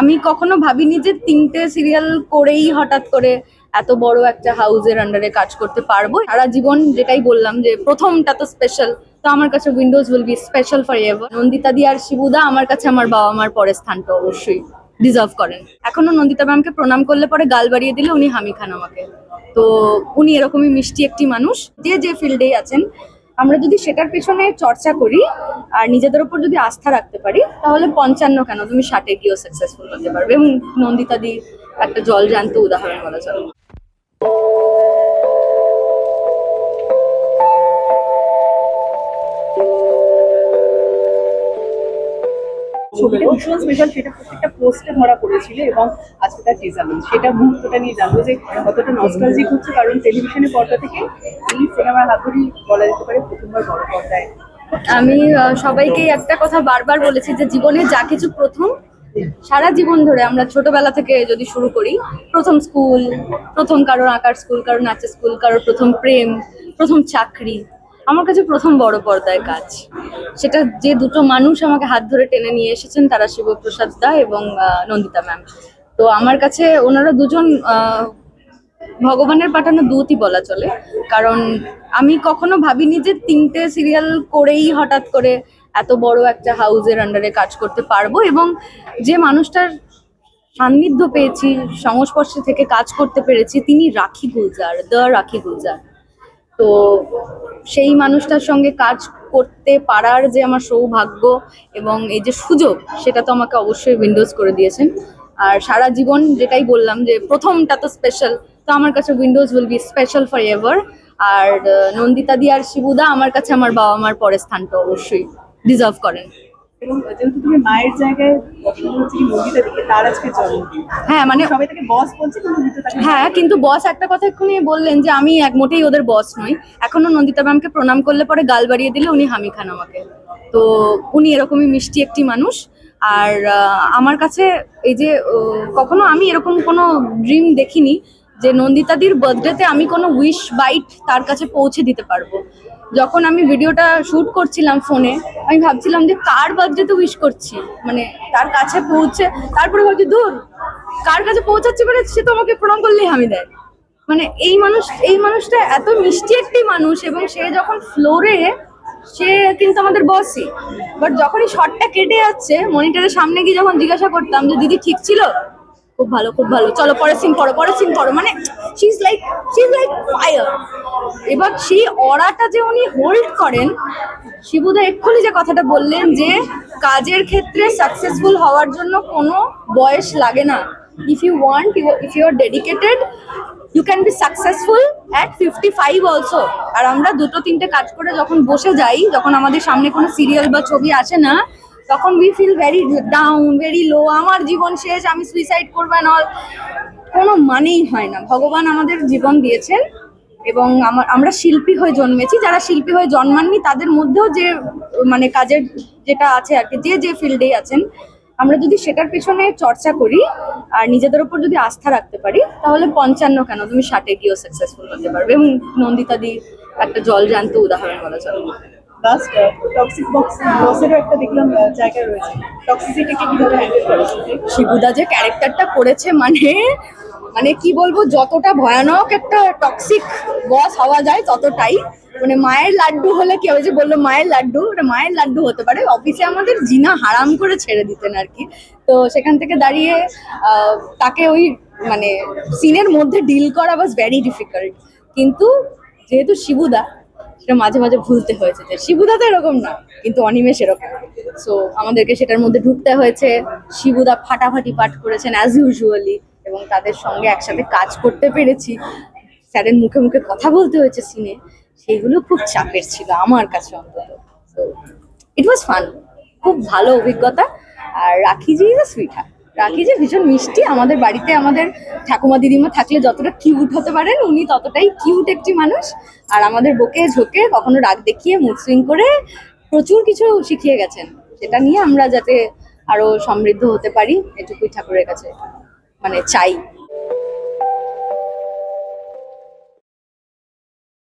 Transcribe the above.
আমি কখনো ভাবিনি যে তিনটে সিরিয়াল করেই হঠাৎ করে এত বড় একটা হাউসের আন্ডারে কাজ করতে পারব। সারা জীবন যেটাই বললাম যে প্রথমটা তো স্পেশাল তো আমার কাছে windows will be special forever Nandita di আর শিবুদা আমার কাছে আমার বাবা মার পরের স্থানটা অবশ্যই ডিজার্ভ করেন। এখনও নন্দিতা ম্যামকে প্রণাম করলে পরে গাল বাড়িয়ে দিলে উনি হামি খান আমাকে। তো উনি এরকমই মিষ্টি একটি মানুষ। যে যে ফিল্ডেই আছেন আমরা যদি সেটার পেছনে চর্চা করি আর নিজেদের উপর যদি আস্থা রাখতে পারি, তাহলে পঞ্চান্ন কেন? তুমি ষাটে গিয়েও সাকসেসফুল হতে পারবে। এবং নন্দিতা দি একটা জল জান্ত উদাহরণ বলা চলে। ছবিটা ভীষণ স্পেশাল সেটা প্রত্যেকটা পোস্টে ধরা পড়েছিল এবং আজকে তার টিজার সেটা মুহূর্তটা নিয়ে জানব যে কতটা নস্টালজিক হচ্ছে, কারণ টেলিভিশনের পর্দা থেকে এই সিনেমার হাত ধরেই বলা যেতে পারে প্রথমবার বড় পর্দায়। আমি সবাইকে একটা কথা বারবার বলেছি যে জীবনে যা কিছু প্রথম, সারা জীবন ধরে আমরা ছোটবেলা থেকে যদি শুরু করি, প্রথম স্কুল প্রথম কারোর আঁকার স্কুল কারোর নাচের স্কুল কারোর প্রথম প্রেম, প্রথম চাকরি আমার কাছে প্রথম বড় পর্দায় কাজ। সেটা যে দুটো মানুষ আমাকে হাত ধরে টেনে নিয়ে এসেছেন তারা শিবপ্রসাদ দা এবং নন্দিতা ম্যাম। তো আমার কাছে ওনারা দুজন ভগবানের পাঠানো দূতই বলা চলে। কারণ আমি কখনো ভাবিনি যে তিনটে সিরিয়াল করেই হঠাৎ করে এত বড় একটা হাউসের আন্ডারে কাজ করতে পারব এবং যে মানুষটার সান্নিধ্য পেয়েছি, সংস্পর্শে থেকে কাজ করতে পেরেছি, তিনি রাখি গুলজার, দ্য রাখি গুলজার। তো সেই মানুষটার সঙ্গে কাজ করতে পারার যে আমার সৌভাগ্য এবং এই যে সুযোগ, সেটা তো আমাকে অবশ্যই উইন্ডোজ করে দিয়েছেন। আর সারা জীবন যেটাই বললাম যে প্রথমটা তো স্পেশাল তো আমার কাছে windows will be special forever আর নন্দিতা দি আর শিবুদা আমার কাছে আমার বাবা মার পরের স্থানটা অবশ্যই ডিজার্ভ করেন। এবং যেহেতু তুমি মায়ের জায়গায় বসানো হচ্ছে কি নন্দিতা দিকে তার আজকে জন্মদিন হ্যাঁ মানে সবাই তাকে বস বলছে হ্যাঁ কিন্তু বস একটা কথা এক্ষুনি বললেন যে আমি এক মোটেই ওদের বস নই। এখনও নন্দিতা ম্যামকে প্রণাম করলে পরে গাল বাড়িয়ে দিলে উনি হামি খান আমাকে। তো উনি এরকমই মিষ্টি একটি মানুষ। আর আমার কাছে এই যে কখনো আমি এরকম কোনো ড্রিম দেখিনি যে নন্দিতাদির বার্থডেতে আমি কোনো উইশ বাইট তার কাছে পৌঁছে দিতে পারব। যখন আমি ভিডিওটা শুট করছিলাম ফোনে, আমি ভাবছিলাম যে কার বার্থডেতে উইশ করছি? মানে তার কাছে পৌঁছে, তারপরে ভাবছি দূর কার কাছে পৌঁছাচ্ছি মানে সে তো আমাকে প্রণাম করলেই হামি দেয়। মানে এই মানুষ, এই মানুষটা এত মিষ্টি একটি মানুষ এবং সে যখন ফ্লোরে সে কিন্তু আমাদের বসই বাট যখনই শটটা কেটে যাচ্ছে মনিটরের সামনে গিয়ে যখন জিজ্ঞাসা করতাম যে, দিদি, ঠিক ছিল? খুব ভালো খুব ভালো। চলো, পরের সিন পড়ো পরের সিন পড়ো মানে she is like she is like fire এবার সেই অরাটা যে উনি হোল্ড করেন শিবুদা এক্ষুনি যে কথাটা বললেন যে, কাজের ক্ষেত্রে সাকসেসফুল হওয়ার জন্য কোনো বয়স লাগে না। If you want you if you are dedicated you can be successful at fifty five also আর আমরা দুটো, তিনটে কাজ করে যখন বসে যাই, যখন আমাদের সামনে কোনো সিরিয়াল বা ছবি আসে না তখন we feel very down very low আমার জীবন শেষ, আমি সুইসাইড করব অল কোনো মানেই হয় না। ভগবান আমাদের জীবন দিয়েছেন এবং আমার আমরা শিল্পী হয়ে জন্মেছি। যারা শিল্পী হয়ে জন্মাননি, তাদের মধ্যেও যে মানে কাজের যেটা আছে আর কি, যে যে ফিল্ডেই আছেন, আমরা যদি সেটার পেছনে চর্চা করি আর নিজেদের উপর যদি আস্থা রাখতে পারি, তাহলে পঞ্চান্ন কেন? তুমি ষাটে গিয়েও সাকসেসফুল হতে পারবে। এবং নন্দিতা দি একটা জল জান্ত উদাহরণ বলা চলে। লাস্ট টক্সিক বক্স একটা দেখলাম জায়গা রয়েছে। টক্সিসিটিকে কীভাবে হ্যান্ডেল করেছে শিবুদা যে ক্যারেক্টারটা করেছে মানে মানে কি বলব যতটা ভয়ানক একটা টক্সিক বস হওয়া যায় ততটাই। মানে মায়ের লাড্ডু হলে কি হবে যে বলল মায়ের লাড্ডু? ওটা মায়ের লাড্ডু হতে পারে। অফিসে আমাদের জিনা হারাম করে ছেড়ে দিতেন আর কি। তো সেখান থেকে দাঁড়িয়ে তাকে ওই মানে সিনের মধ্যে ডিল করা ওয়াজ ভেরি ডিফিকাল্ট কিন্তু যেহেতু শিবুদা, সেটা মাঝে মাঝে ভুলতে হয়েছে। যে শিবুদা তো এরকম না, কিন্তু অনিমেষ এরকম। সো আমাদেরকে সেটার মধ্যে ঢুকতে হয়েছে। শিবুদা ফাটাফাটি পাঠ করেছেন অ্যাজ ইউজুয়ালি এবং তাদের সঙ্গে একসাথে কাজ করতে পেরেছি। স্যারের মুখে মুখে কথা বলতে হয়েছে সিনে সেইগুলো খুব চাপের ছিল আমার কাছে অন্তত। সো ইট ওয়াজ ফান খুব ভালো অভিজ্ঞতা। আর Rakhiji is a sweet Rakhiji ভীষণ মিষ্টি। আমাদের বাড়িতে আমাদের ঠাকুমা দিদিমা থাকলে যতটা কিউট হতে পারেন, উনি ততটাই কিউট একটি মানুষ। আর আমাদের বকে ঝোঁকে কখনো রাগ দেখিয়ে, মুড করে প্রচুর কিছু শিখিয়ে গেছেন। সেটা নিয়ে আমরা যাতে আরও সমৃদ্ধ হতে পারি, এটুকুই ঠাকুরের কাছে মানে চাই।